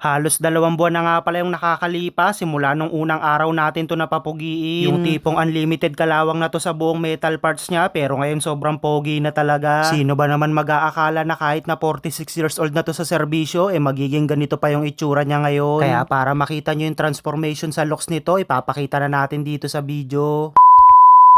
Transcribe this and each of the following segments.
Halos dalawang buwan na nga pala yung nakakalipas simula nung unang araw natin to napapugiin. Yung tipong unlimited kalawang na to sa buong metal parts niya pero ngayon sobrang pogi na talaga. Sino ba naman mag-aakala na kahit na 46 years old na to sa serbisyo eh magiging ganito pa yung itsura niya ngayon. Kaya para makita nyo yung transformation sa looks nito ipapakita na natin dito sa video.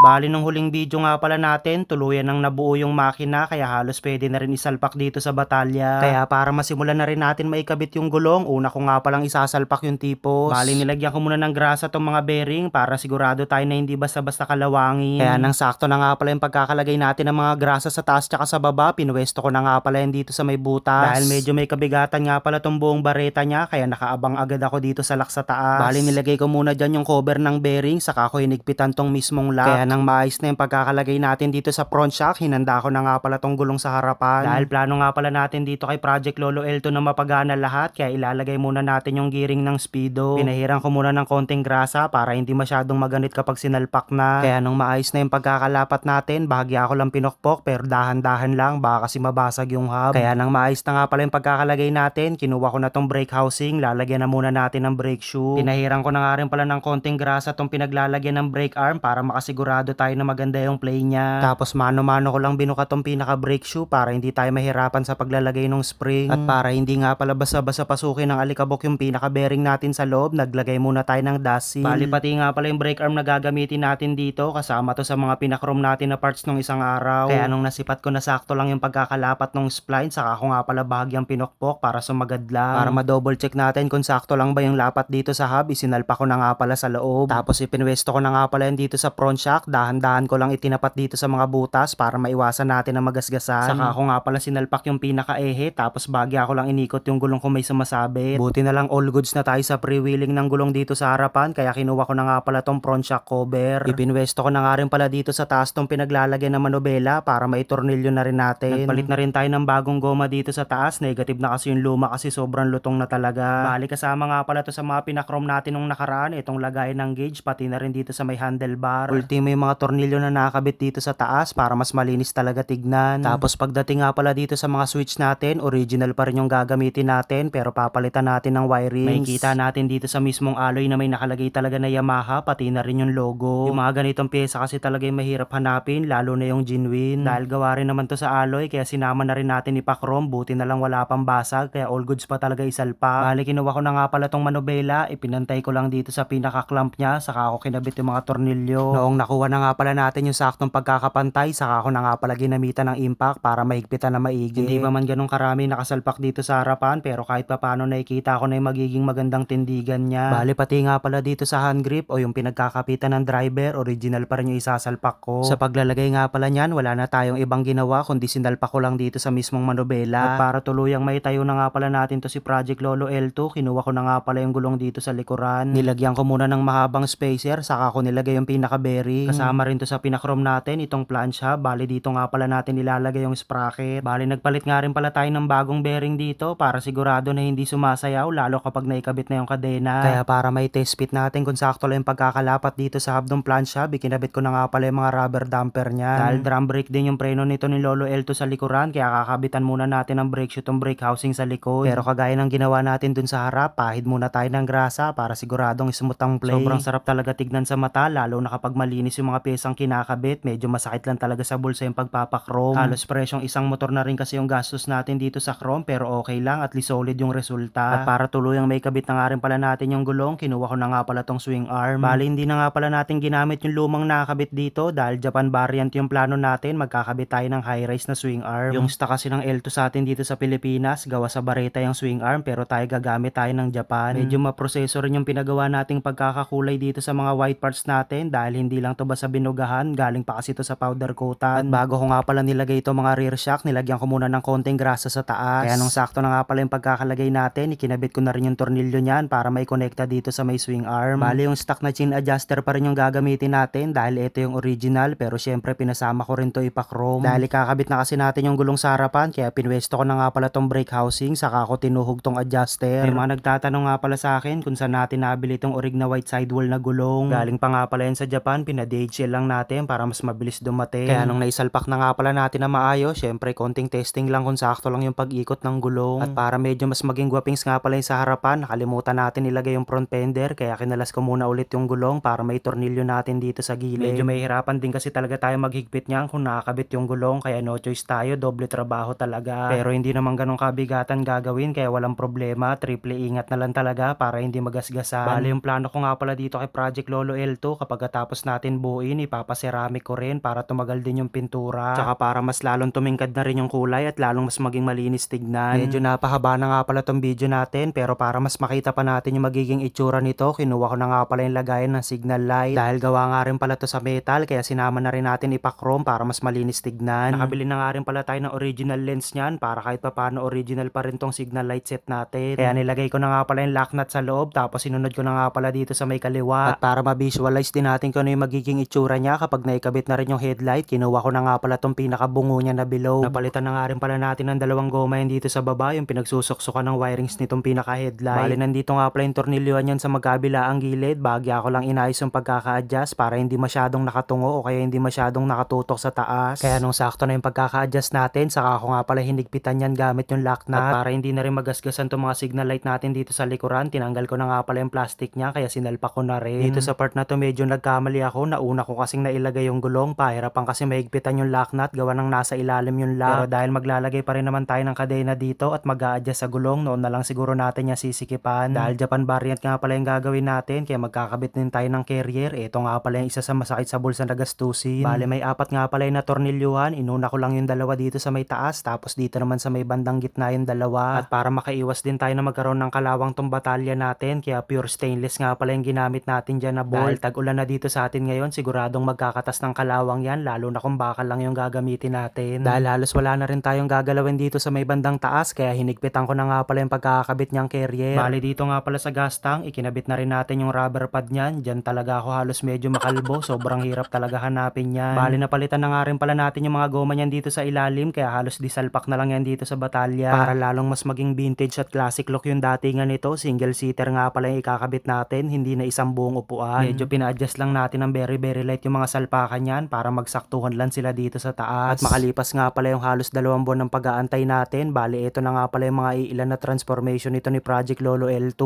Bali nung huling video nga pala natin, tuluyan nang nabuo yung makina kaya halos pwede na rin isalpak dito sa batalya. Kaya para masimulan na rin natin maikabit yung gulong, una ko nga palang isasalpak yung tipos. Bali nilagyan ko muna ng grasa tong mga bearing para sigurado tayo na hindi basta-basta kalawangin. Kaya nang sakto na nga pala yung pagkakalagay natin ng mga grasa sa taas tsaka sa baba, pinuwesto ko na nga pala yan dito sa may butas. Dahil medyo may kabigatan nga pala tong buong bareta niya kaya nakaabang agad ako dito sa lock sa taas. Bali nilagay ko muna dyan yung cover ng bearing saka ko hinigpitan tong mismong lock. Kaya nang maayos na yung pagkakalagay natin dito sa front shock, hinanda ko na nga pala tong gulong sa harapan. Dahil plano nga pala natin dito kay Project Lolo L2 na mapagana lahat, kaya ilalagay muna natin yung gearing ng speedo. Pinahiran ko muna ng konting grasa para hindi masyadong maganit kapag sinalpak na. Kaya nung maayos na yung pagkakalapat natin, bahagya ako lang pinokpok pero dahan-dahan lang, baka kasi mabasag yung hub. Kaya nang maayos na nga pala yung pagkakalagay natin, kinuha ko na tong brake housing, lalagyan na muna natin ng brake shoe. Pinahiran ko na nga rin pala ng konting grasa tong pinaglalagyan ng brake arm para makasigurado tayo na maganda yung play niya. Tapos mano-mano ko lang binuka tong pinaka brake shoe para hindi tayo mahirapan sa paglalagay ng spring. At para hindi nga pala basa-basa pasukin ng alikabok yung pinaka bearing natin sa loob, naglagay muna tayo ng dust seal. Bali pati nga pala yung brake arm na gagamitin natin dito, kasama to sa mga pinakrom natin na parts nung isang araw. Kaya nung nasipat ko na sakto lang yung pagkakalapat ng spline, saka ko nga pala bahagyang pinokpok para sumagad lang. Para ma-double check natin kung sakto lang ba yung lapat dito sa hub, isinalpa ko na nga pala sa loob. Tapos ipinwesto ko na nga pala yan dito sa front shock, dahan-dahan ko lang itinapat dito sa mga butas para maiwasan natin ang magasgasan. Saka ako nga pala sinalpak yung pinaka-ehe, tapos bagya ako lang inikot yung gulong kung may sumasabit. Buti na lang all goods na tayo sa pre-wheeling ng gulong dito sa harapan, kaya kinuha ko na nga pala tong front shock cover. Ipinwesto ko na nga rin pala dito sa taas tong pinaglalagyan ng manobela para maitornilyo na rin natin. Nagpalit na rin tayo ng bagong goma dito sa taas, negative na kasi yung luma kasi sobrang lutong na talaga. Bali kasama nga pala to sa mga pinakrom natin nung nakaraan, itong lagay ng gauge, pati na rin dito sa may handlebar. Ultimo yung mga tornilyo na nakakabit dito sa taas para mas malinis talaga tignan. Tapos pagdating nga pala dito sa mga switch natin, original pa rin yung gagamitin natin pero papalitan natin ng wirings. May kita natin dito sa mismong alloy na may nakalagay talaga na Yamaha pati na rin yung logo. Yung mga ganitong pyesa kasi talaga yung mahirap hanapin lalo na yung genuine. Dahil gawa rin naman to sa alloy kaya sinama na rin natin ipakrom buti na lang wala pang basag kaya all goods pa talaga isalpa. Bali kinuha ko na nga pala tong manobela, ipinantay ko lang dito sa pinaka-clamp niya saka ako kinabit yung mga tornilyo. Noong nakuha na nga pala natin yung saktong pagkakapantay saka ako na nga pala ginamitan ng impact para mahigpitan na maigi. Hindi pa man ganun karami nakasalpak dito sa harapan pero kahit pa paano nakikita ko na yung magiging magandang tindigan niya. Bali pati nga pala dito sa hand grip o yung pinagkakapitan ng driver, original pa rin yung isasalpak ko. Sa paglalagay nga pala niyan, wala na tayong ibang ginawa kundi sinalpak ko lang dito sa mismong manobela. At para tuluyang may tayo na nga pala natin to si Project Lolo L2, kinuha ko na nga pala yung gulong dito sa likuran. Nilagyan ko muna ng mahabang spacer, saka ko nilagay yung pinaka-bearing. Kasama rin to sa pinakrom natin, itong plancha. Bali dito nga pala natin ilalagay yung sprocket. Bali nagpalit nga rin pala tayo ng bagong bearing dito para sigurado na hindi sumasayaw lalo kapag naikabit na yung kadena. Kaya para may test fit natin kung sakto lang yung pagkakalapat dito sa hub ng plancha, bikinabit ko na nga pala yung mga rubber damper niya. Dahil drum brake din yung preno nito ni Lolo L2 sa likuran, kaya kakabitan muna natin ng brake shoe tong brake housing sa likod. Pero kagaya ng ginawa natin dun sa harap, pahid muna tayo ng grasa para siguradong smooth ang play. Sobrang sarap talaga tignan sa mata, lalo na kapag malinis yung mga pyesang kinakabit, medyo masakit lang talaga sa bulsa yung pagpapakrom. Halos presyong isang motor na rin kasi yung gastos natin dito sa chrome, pero okay lang, at least solid yung resulta. At para tuluyang may kabit na nga rin pala natin yung gulong, kinuha ko na nga pala tong swing arm. Bali, hindi na nga pala natin ginamit yung lumang nakakabit dito dahil Japan variant yung plano natin, magkakabit tayo ng high-rise na swing arm. Yung stock kasi ng L2 sa atin dito sa Pilipinas, gawa sa Bareta yung swing arm, pero tayo gagamit tayo ng Japan. Medyo maproseso rin yung pinagawa nating pagkakakulay dito sa mga white parts natin dahil hindi lang to basta binugahan, galing pa kasi to sa powder coatan. At bago ko nga pala nilagay ito mga rear shock, nilagyan ko muna ng konting grasa sa taas. Kaya nung sakto na nga pala yung pagkakalagay natin, ikinabit ko na rin yung tornilyo niyan para may connecta dito sa may swing arm. Bali yung stock na chin adjuster pa rin yung gagamitin natin dahil ito yung original pero syempre pinasama ko rin to ipakrom. Dahil kakabit na kasi natin yung gulong sa harapan kaya pinwesto ko na nga pala tong brake housing saka ako tinuhog tong adjuster. May mga nagtatanong nga pala sa akin kung saan natin nabili itong orig na white sidewall na gulong. Galing pa nga pala yan sa Japan, pinadala DHL lang natin para mas mabilis dumating. Kaya nung naisalpak na nga pala natin na maayos, syempre konting testing lang kung sakto lang yung pag-ikot ng gulong. At para medyo mas maging gwapings nga pala yung sa harapan, nakalimutan natin ilagay yung front fender kaya kinalas ko muna ulit yung gulong para may tornilyo natin dito sa gilid. Medyo mahihirapan din kasi talaga tayo maghigpit niyan kung nakakabit yung gulong kaya no choice tayo, doble trabaho talaga. Pero hindi naman ganun kabigatan gagawin kaya walang problema, triple ingat na lang talaga para hindi magasgasan. Bale yung plano ko nga pala dito kay Project Lolo L2 kapag katapos natin buuin, ipapaseramic ko rin para tumagal din yung pintura. Tsaka para mas lalong tumingkad na rin yung kulay at lalong mas maging malinis tignan. Medyo napahaba na nga pala tong video natin pero para mas makita pa natin yung magiging itsura nito, kinuha ko na nga pala yung lagayan ng signal light. Dahil gawa nga rin pala to sa metal kaya sinama na rin natin ipakrom para mas malinis tignan. Nakabili na nga rin pala tayo ng original lens niyan para kahit papaano original pa rin tong signal light set natin. Kaya nilagay ko na nga pala yung lock nut sa loob tapos sinunod ko na nga pala dito sa may kaliwa. At para ma-visualize din natin kung ano yung magiging itsura niya kapag naikabit na rin yung headlight, kinuha ko na nga pala tong pinakabungo niya na below. Napalitan na nga rin pala natin ng dalawang goma yan dito sa baba, yung pinagsusuksukan ng wirings nitong pinaka-headlight. Bali, nandito nga pala yung tornilyuhan yan sa magkabila ang gilid. Bagya ko lang inayos yung pagkaka-adjust para hindi masyadong nakatungo o kaya hindi masyadong nakatutok sa taas. Kaya nung sakto na yung pagkaka-adjust natin, saka ako nga pala hinigpitan yan gamit yung lock nut. At para hindi na rin magasgasan tong mga signal light natin dito sa likuran, tinanggal ko na nga pala yung plastic niya kaya sinalpa ko na rin. Dito sa part na to medyo nagkamali ako. Nauna ko kasing nailagay yung gulong. Pahirapan kasi mahigpitan yung lock nut. Gawa ng nasa ilalim yung lock. Pero dahil maglalagay pa rin naman tayo ng kadena dito at mag adjust sa gulong, noon na lang siguro natin yung sisikipan. Dahil Japan variant nga pala yung gagawin natin, kaya magkakabit din tayo ng carrier. Ito nga pala yung isa sa masakit sa bulsa na gastusin. Bale may apat nga pala yung na tornilyuhan. Inuna ko lang yung dalawa dito sa may taas, tapos dito naman sa may bandang gitna yung dalawa. At para makaiwas din tayo na magkaroon ng kalawang tong batalya natin, kaya pure stainless nga pala yung ginamit natin dyan na bolt. Dahil tag-ulan na dito sa atin ngayon, siguradong magkakatas ng kalawang yan, lalo na kung bakal lang yung gagamitin natin. Dahil halos wala na rin tayong gagalawin dito sa may bandang taas, kaya hinigpitan ko na nga pala yung pagkakabit niyang carrier. Bali dito nga pala sa gas tank, ikinabit na rin natin yung rubber pad niyan. Diyan talaga ako halos medyo makalbo, sobrang hirap talaga hanapin yan. Bali napalitan na nga rin pala natin yung mga goma niyan dito sa ilalim, kaya halos disalpak na lang yan dito sa batalya. Para lalong mas maging vintage at classic look yung datingan nito, single seater nga pala yung ikakabit natin, hindi na isang buong upuan. Medyo pina-adjust lang natin ng very very light yung mga salpakan yan para magsaktuhan lang sila dito sa taas. At makalipas nga pala yung halos dalawang buwan ng pag-aantay natin, bali ito na nga pala yung mga iilan na transformation nito ni Project Lolo L2.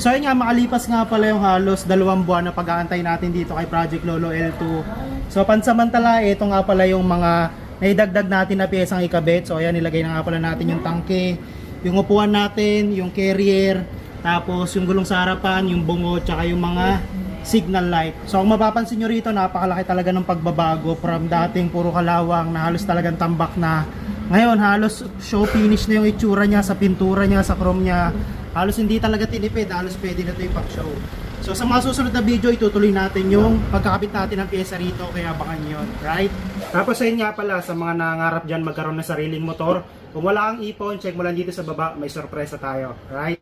So yun nga, makalipas nga pala yung halos dalawang buwan na pag-aantay natin dito kay Project Lolo L2. So pansamantala, ito nga pala yung mga naidagdag natin na piyesang ikabit. So ayan, nilagay na nga pala natin yung tangke, yung upuan natin, yung carrier, tapos yung gulong sa harapan, yung bungo, tsaka yung mga signal light. So kung mapapansin nyo rito, napakalaki talaga ng pagbabago from dating puro kalawang na halos talagang tambak na. Ngayon, halos show finish na yung itsura niya sa pintura niya, sa chrome niya. Halos hindi talaga tinipid, halos pwede na ito yung pag-show. So sa mga susunod na video, itutuloy natin yung pagkakabit natin ng pyesa rito, kaya abangan yun, right? Tapos sa nga pala, sa mga nangarap dyan magkaroon ng sariling motor, kung wala kang ipon, check mo lang dito sa baba, may sorpresa tayo, right?